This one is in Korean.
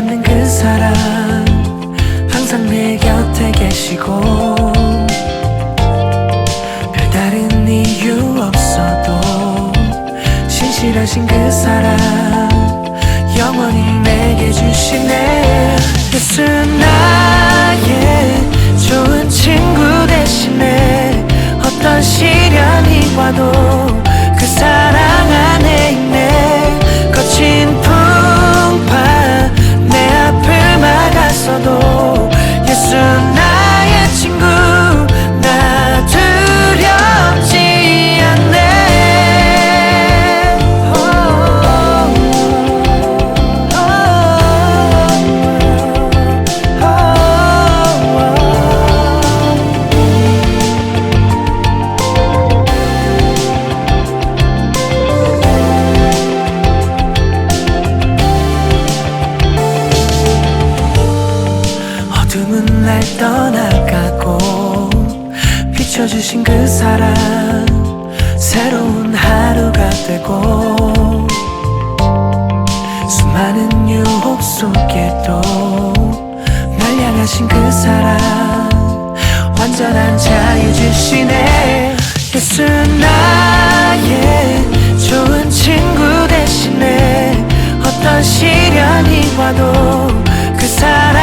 않는 그 사람 항상 내 곁에 계시고 별다른 이유 없어도 진실하신 그 사람 영원히 내게 주시네. 예수 나 비춰주신 그 사랑 새로운 하루가 되고 수많은 유혹 속에도 날 향하신 그 사랑 완전한 자유 주시네 예수 나의 좋은 친구 대신에 어떤 시련이 와도 그 사랑